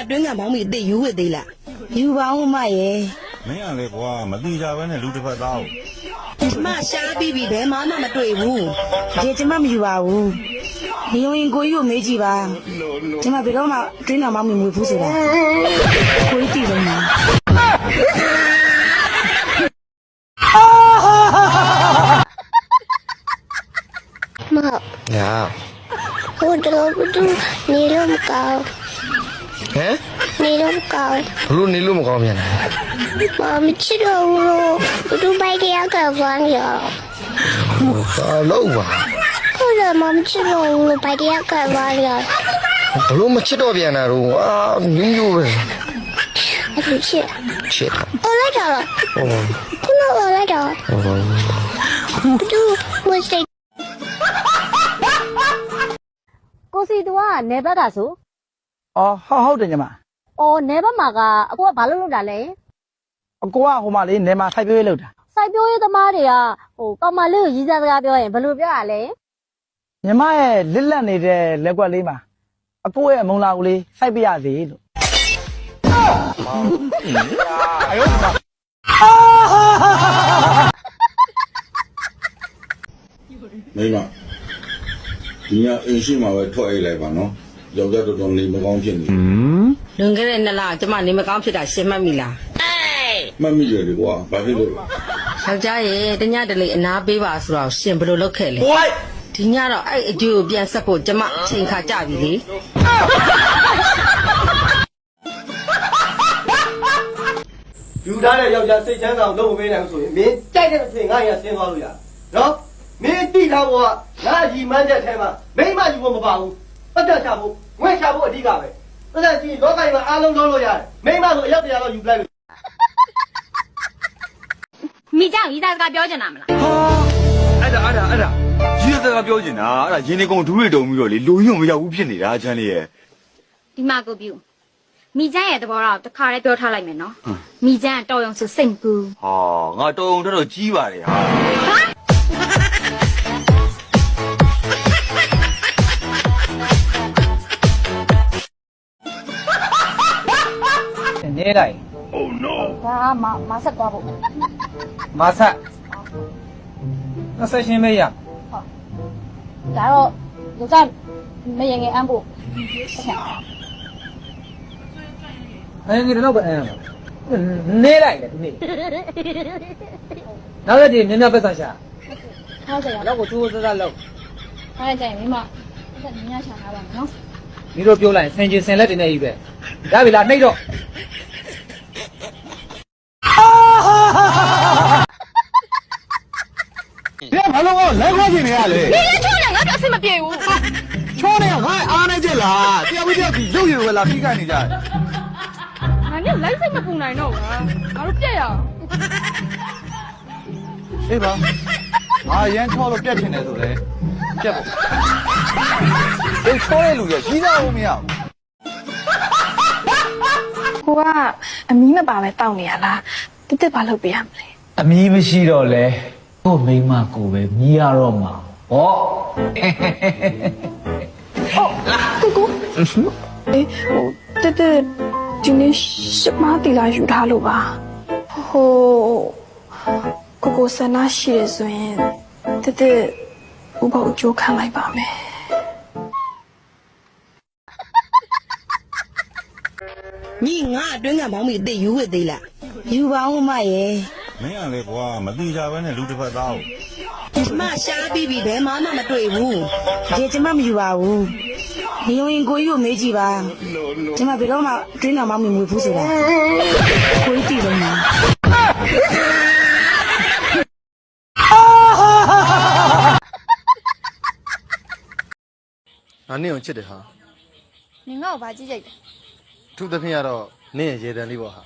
အတွင်းကမောင်းမိအစ်ယူဝစ်သေးလားယူပါဦးမရဲ့မင်းကလေကွာမတိကြပဲနဲ့လူတစ်ဖက်သားကိုကျမရှားပြီးပြီဘယ်မှမမတွေ့ဘူးဒီကျမမယူပါဘူးဒီယုံရင်ကိုကြီးကိုမေးကြည့်ပါကျမဘယ်တော့မှအတွင်းတော်မောင်းမမွေဘူးဆိုတာကိုကြီးတည်လုံးမှာမညာဟိုတော့ဘူးသူနေလို့မကောင်း ဟမ်နေလို့မကောင်းဘလို့နေလို့မကောင်းပြန်လဲမမချစ်တော့ဘူးလို့ဘူးသူပိုက်တရားကဝမ်းရောဟာလို့ပါဟုတ်တယ်မမချစ်တော့ဘူးလို့ပိုက်တရားကဝမ်းရောဘလို့မချစ်တော့ပြန်တာတော့အာညညို့ပဲအဲ့လိုချစ်ချစ်တာဟိုလိုက်တော့ဟောခုနကလိုက်တော့ဟောဘူးသူမစိတ်ကိုစီတူကနေဘက်ကဆို အော်ဟုတ်ဟုတ်တယ်ညီမအော်နေဘက်မှာကအကိုကဘာလုပ်လို့တာလဲအကိုကဟိုမှာလေးနေမှာစိုက်ပျိုးရေးလုပ်တာစိုက်ပျိုးရေးသမားတွေကဟိုကောင်မလေးကိုရည်စားစကားပြောရင်ဘယ်လိုပြောရလဲညီမရဲ့လစ်လက်နေတဲ့လက်ကွက်လေးမှာအကိုရဲ့မုံလာကိုလေးစိုက်ပြရစေလို့မိမဒီညအင်းရှိမှာပဲထွက်အိတ်လိုက်ပါနော် ယောက်ျားတော်တော်နေမကောင်းဖြစ်နေလွန်ခဲ့တဲ့နှစ်လကျမနေမကောင်းဖြစ်တာရှင်းမှတ်မိလားမှတ်မိတယ်လေကွာဘာဖြစ်လို့ယောက်ျားရဲ့တညတလေအနာပေးပါဆိုတော့ရှင်ဘယ်လိုလုပ်ခဲ့လဲဒီညတော့အဲ့အကျိုးကိုပြန်ဆက်ဖို့ကျမအချိန်ခါကြပြီလေယူထားတဲ့ယောက်ျားစိတ်ချမ်းသာအောင်လုပ်မပေးနိုင်ဘူးဆိုရင်မင်းကြိုက်တဲ့အချိန်ငါ့ရဆင်းသွားလို့ရနော်မင်းတိထားဖို့ကငါရီမန်းချက်ထဲမှာမိမယူဖို့မပါဘူး ပတ်သက်ချဖို့ငွေချဖို့အဓိကပဲပတ်သက်ကြည့်လောကကြီးမှာအားလုံးလုံးလို့ရတယ်မိမဆိုအယောက်တရားတော့ယူပလိုက်လို့မိကြောင့်ရီးသားစကားပြောချင်တာမလားအဲ့ဒါအဲ့ဒါအဲ့ဒါကြီးရတဲ့ကပြောနေတာအဲ့ဒါရင်းနေကုန်ဒူးတွေတုံပြီးတော့လေလူညုံမရောက်ဘူးဖြစ်နေတာချမ်းလေးရဲ့ဒီမှာကိုပြူမိကျန်းရဲ့သဘောတော့တစ်ခါတည်းပြောထားလိုက်မယ်နော်မိကျန်းကတော်ရုံဆိုစိတ်ကူဟာငါတော်ုံတော်တော်ကြီးပါတယ်ဟာ နေလိုက်ဒါကမမဆက်သွားဖို့မဆက်ငါဆက်ရှင်းမေးရဒါတော့ယောက်ျားမရင်ငယ်အမ်းဖို့အဲ့ဒီတော့ပဲအဲ့နေလိုက်လေဒီနေ့နောက်ရက်ဒီမြင်မြပတ်စံရှာဟောကြရတော့ကိုကျိုးစစလောက်အဲ့ဒါကြရင်မိမဆက်ညချာထားပါမယ်နော်ဒီလိုပြောလိုက်ဆင်ကျင်ဆင်လက်တွေနဲ့ကြီးပဲရပြီလားနှိပ်တော့ လဲခွာချင်နေရလေဒီလည်းချိုးတယ်ငါတော့အဆင်မပြေဘူးချောနေငါအားနေချက်လားတရားဝိတရားဒီရုပ်ရည်ဝလာဖိခိုက်နေကြတယ်ငါလည်းလိုက်စိတ်မပူနိုင်တော့ဘူးငါတို့ပြက်ရအောင်အေးပါငါရမ်းချောလို့ပြက်ချင်တယ်ဆိုလေပြက်ပေါ့ဒီချောတဲ့လူရကြီးစားဖို့မရဘူး ကိုကအမီးမပါပဲတောက်နေရလားတစ်တစ်ဘာလုပ်ပေးရမလဲ အမီးမရှိတော့လဲ ကို့မိန်းမကိုပဲမြည်ရတော့မှာဟောအေးဟိုတစ်တစ်ဒီနေ့ရှမတီလာယူထားလို့ပါဟိုကိုကိုဆန္ဒရှိရဆိုရင်တစ်တစ်ဥပ္ပအကျိုးခံလိုက်ပါမယ်ညီငါအတွင်းကမောင်းမိအစ်ယူဝစ်သေးလားယူပါဦးမရဲ့ မင်းကလေကွာမတိကြပဲနဲ့လူတစ်ဖက်သားကိုကျမရှားပြီးပြီဘယ်မှမမတွေ့ဘူးဒီကျမမယူပါဘူးဒီယုံရင်ကိုကြီးကိုမေးကြည့်ပါကျမဘယ်တော့မှအတွင်းတော်မောင်းမမွေဘူးဆိုတာကိုကြီးတည်လုံးမှာငါနင့်ကိုချစ်တယ်ဟာနင်ငါ့ကိုဗာကြည့်ကြိုက်တယ်သူသဖြင့်ကတော့နင့်ရဲ့ရေတံလေးပေါ့ဟာ